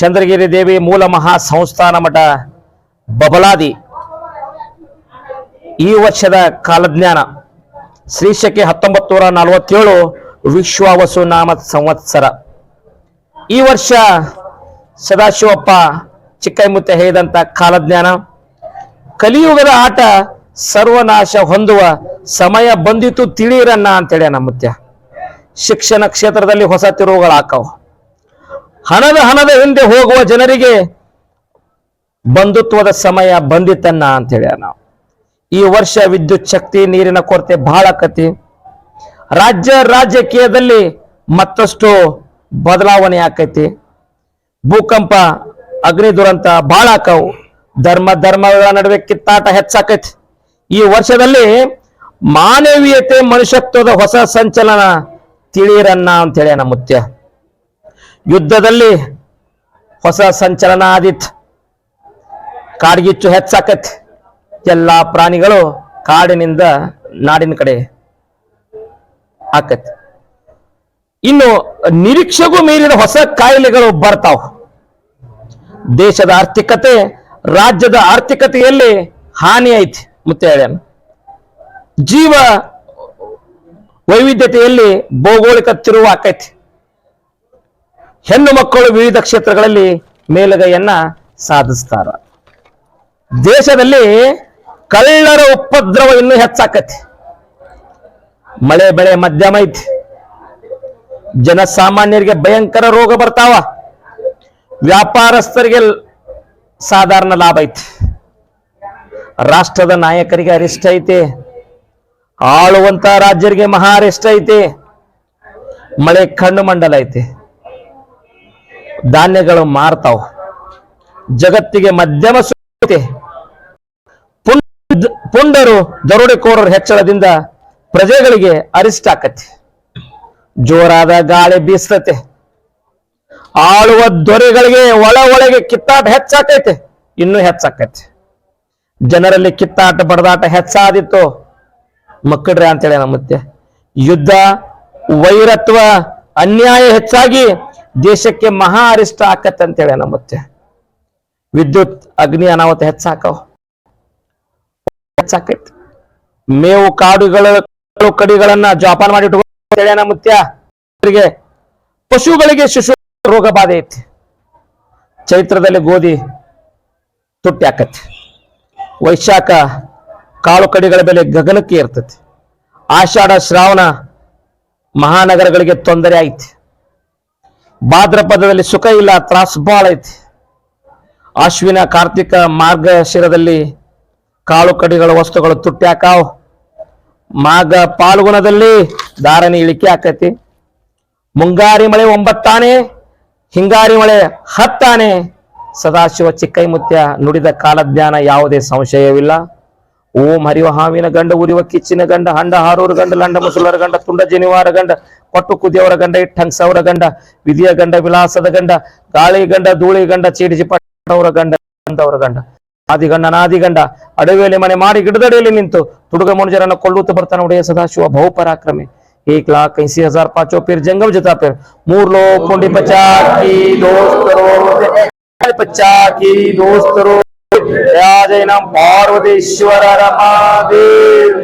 ಚಂದ್ರಗಿರಿ ದೇವಿ ಮೂಲ ಮಹಾ ಸಂಸ್ಥಾನ ಮಠ ಬಬಲಾದಿ ಈ ವರ್ಷದ ಕಾಲಜ್ಞಾನ. ಶ್ರೀಶಕೆ ಹತ್ತೊಂಬತ್ತು ನೂರ ನಲವತ್ತೇಳು ವಿಶ್ವವಸು ನಾಮ ಸಂವತ್ಸರ. ಈ ವರ್ಷ ಸದಾಶಿವಪ್ಪ ಚಿಕ್ಕೈಮುತ್ತೆ ಹೇಳಿದಂತ ಕಾಲಜ್ಞಾನ, ಕಲಿಯುಗದ ಆಟ ಸರ್ವನಾಶ ಹೊಂದುವ ಸಮಯ ಬಂದಿತು ತಿಳಿಯಿರನ್ನ ಅಂತೇಳಿ ನಮ್ಮ ಮುತ್ಯ ಶಿಕ್ಷಣ ಕ್ಷೇತ್ರದಲ್ಲಿ ಹೊಸ ತಿರುವುಗಳು ಹಾಕವು ಹಣದ ಹಣದ ಹಿಂದೆ ಹೋಗುವ ಜನರಿಗೆ ಬಂಧುತ್ವದ ಸಮಯ ಬಂದಿತ್ತನ್ನ ಅಂತೇಳಿ ನಾವು. ಈ ವರ್ಷ ವಿದ್ಯುತ್ ಶಕ್ತಿ ನೀರಿನ ಕೊರತೆ ಬಹಳ ಕತಿ ರಾಜ್ಯ ರಾಜಕೀಯದಲ್ಲಿ ಮತ್ತಷ್ಟು ಬದಲಾವಣೆ ಆಕೈತಿ. ಭೂಕಂಪ, ಅಗ್ನಿ ದುರಂತ ಬಹಳ ಆಕವು. ಧರ್ಮ, ಧರ್ಮಗಳ ನಡುವೆ ಕಿತ್ತಾಟ ಹೆಚ್ಚಾಕೈತಿ. ಈ ವರ್ಷದಲ್ಲಿ ಮಾನವೀಯತೆ, ಮನುಷ್ಯತ್ವದ ಹೊಸ ಸಂಚಲನ ತಿಳಿಯಿರನ್ನ ಅಂತೇಳಿ ನಮ್ಮ ಮುತ್ಯ. ಯುದ್ಧದಲ್ಲಿ ಹೊಸ ಸಂಚಲನ ಆದಿತ್ತು ಕಾಡ್ಗಿಚ್ಚು ಹೆಚ್ಚಾಕತಿ. ಎಲ್ಲಾ ಪ್ರಾಣಿಗಳು ಕಾಡಿನಿಂದ ನಾಡಿನ ಕಡೆ ಆಕತಿ. ಇನ್ನು ನಿರೀಕ್ಷೆಗೂ ಮೀರಿದ ಹೊಸ ಕಾಯಿಲೆಗಳು ಬರ್ತಾವ. ದೇಶದ ಆರ್ಥಿಕತೆ ರಾಜ್ಯದ ಆರ್ಥಿಕತೆಯಲ್ಲಿ ಹಾನಿ ಐತಿ ಮತ್ತೆ ಜೀವ ವೈವಿಧ್ಯತೆಯಲ್ಲಿ ಭೌಗೋಳಿಕ ತಿರುವು ಆಕೈತಿ. ಹೆಣ್ಣು ಮಕ್ಕಳು ವಿವಿಧ ಕ್ಷೇತ್ರಗಳಲ್ಲಿ ಮೇಲುಗೈಯನ್ನ ಸಾಧಿಸ್ತಾರ. ದೇಶದಲ್ಲಿ ಕಳ್ಳರ ಉಪದ್ರವ ಇನ್ನೂ ಹೆಚ್ಚಾಕತಿ. ಮಳೆ, ಬೆಳೆ, ಮಧ್ಯಮ ಐತಿ. ಜನಸಾಮಾನ್ಯರಿಗೆ ಭಯಂಕರ ರೋಗ ಬರ್ತಾವ. ವ್ಯಾಪಾರಸ್ಥರಿಗೆ ಸಾಧಾರಣ ಲಾಭ ಐತಿ. ರಾಷ್ಟ್ರದ ನಾಯಕರಿಗೆ ಅರಿಷ್ಟ ಐತಿ. ಆಳುವಂತ ರಾಜ್ಯರಿಗೆ ಮಹಾ ಅರಿಷ್ಟ ಐತಿ. ಮಳೆ ಕಣ್ಣು ಮಂಡಲ ಐತಿ. ಧಾನ್ಯಗಳು ಮಾರ್ತಾವ. ಜಗತ್ತಿಗೆ ಮಧ್ಯಮ ಸುತ್ತೆ ಪುಂಡರು ದರೋಡೆಕೋರರ ಹೆಚ್ಚಳದಿಂದ ಪ್ರಜೆಗಳಿಗೆ ಅರಿಷ್ಟ ಆಕತಿ. ಜೋರಾದ ಗಾಳಿ ಬೀಸ್ತತೆ. ಆಳುವ ದೊರೆಗಳಿಗೆ ಒಳ ಒಳಗೆ ಕಿತ್ತಾಟ ಹೆಚ್ಚಾಕೈತೆ. ಇನ್ನೂ ಹೆಚ್ಚಾಕೈತೆ. ಜನರಲ್ಲಿ ಕಿತ್ತಾಟ ಬಡದಾಟ ಹೆಚ್ಚಾದಿತ್ತು. ಮಕ್ಕಳ್ರೆ ಅಂತೇಳಿ ನಮ್ಮ ಮತ್ತೆ. ಯುದ್ಧ, ವೈರತ್ವ, ಅನ್ಯಾಯ ಹೆಚ್ಚಾಗಿ ದೇಶಕ್ಕೆ ಮಹಾ ಅರಿಷ್ಟ ಆಕತ್ತೆ ಅಂತೇಳಿ ನಮ್ಮ ಮತ್ತೆ. ವಿದ್ಯುತ್, ಅಗ್ನಿ, ಅನಾಹುತ ಹೆಚ್ಚಾಕವ್. ಹೆಚ್ಚಾಕೈತಿ ಮೇವು ಕಾಡುಗಳ ಕಡಿಗಳನ್ನ ಜೋಪಾನ ಮಾಡಿ ಇಟ್ಕೊಳ್ಳಿ ನಮ್ಮ ಮುತ್ಯ. ಪಶುಗಳಿಗೆ ಶಿಶು ರೋಗ ಬಾಧೆ ಐತಿ. ಚೈತ್ರದಲ್ಲಿ ಗೋಧಿ ತುಟ್ಟಿ ಆಕತಿ ವೈಶಾಖ ಕಾಳು ಕಡಿಗಳ ಬೆಲೆ ಗಗನಕ್ಕೆ ಇರ್ತತಿ ಆಷಾಢ, ಶ್ರಾವಣ ಮಹಾನಗರಗಳಿಗೆ ತೊಂದರೆ ಐತಿ. ಭಾದ್ರಪದದಲ್ಲಿ ಸುಖ ಇಲ್ಲ, ತ್ರಾಸ ಬಾಳ ಐತಿ. ಅಶ್ವಿನ ಕಾರ್ತಿಕ ಮಾರ್ಗಶಿರದಲ್ಲಿ ಕಾಳು ಕಡಿಗಳ ವಸ್ತುಗಳು ತುಟ್ಟಿ ಮಾಗ ಪಾಲ್ಗುಣದಲ್ಲಿ ಧಾರಣೆ ಇಳಿಕೆ ಆಕತಿ. ಮುಂಗಾರಿ ಮಳೆ ಒಂಬತ್ತಾನೆ, ಹಿಂಗಾರಿ ಮಳೆ ಹತ್ತಾನೆ. ಸದಾಶಿವ ಚಿಕ್ಕೈಮುತ್ಯ ನುಡಿದ ಕಾಲಜ್ಞಾನ ಯಾವುದೇ ಸಂಶಯವಿಲ್ಲ. ಓಂ ಹರಿವ ಹಾವಿನ ಗಂಡ, ಉರಿವ ಕಿಚ್ಚಿನ ಗಂಡ, ಹಂಡ ಹಾರೂರ ಗಂಡ, ಲಂಡ ಮುಸುಲರ ಗಂಡ, ತುಂಡ ಜನಿವಾರ ಗಂಡ ಕೊಟ್ಟು ಕುದಿಯವರ ಗಂಡ, ಇಟ್ಟಂಗ್ ಸೌರ ಗಂಡ, ವಿಧಿಯ ಗಂಡ, ವಿಲಾಸದ ಗಂಡ, ಗಾಳಿ ಗಂಡ, ಧೂಳಿ ಗಂಡ ಚೀಡಿಜಿ ಪಟ್ಟವರ ಗಂಡ ಅಂತವರ ಗಂಡ. ಆದಿಗಂಡ ನಾದಿಗಂಡ ಅಡವಿಯಲ್ಲಿ ಮನೆ ಮಾಡಿ ಗಿಡದಡಿಯಲ್ಲಿ ನಿಂತು ತುಡುಗ ಮನುಜರನ್ನ ಕೊಲ್ಲುತ್ತ ಬರ್ತಾನೆ ಒಡೆಯ ಸದಾಶಿವ ಬಹುಪರಾಕ್ರಮಿ एक लाख ऐसी हजार पांचों फिर जंगम जता फिर मूर लो पुंडी पचा की दोस्तरो पचा की दोस्तरो जय नाम पार्वतीश्वर रमादेव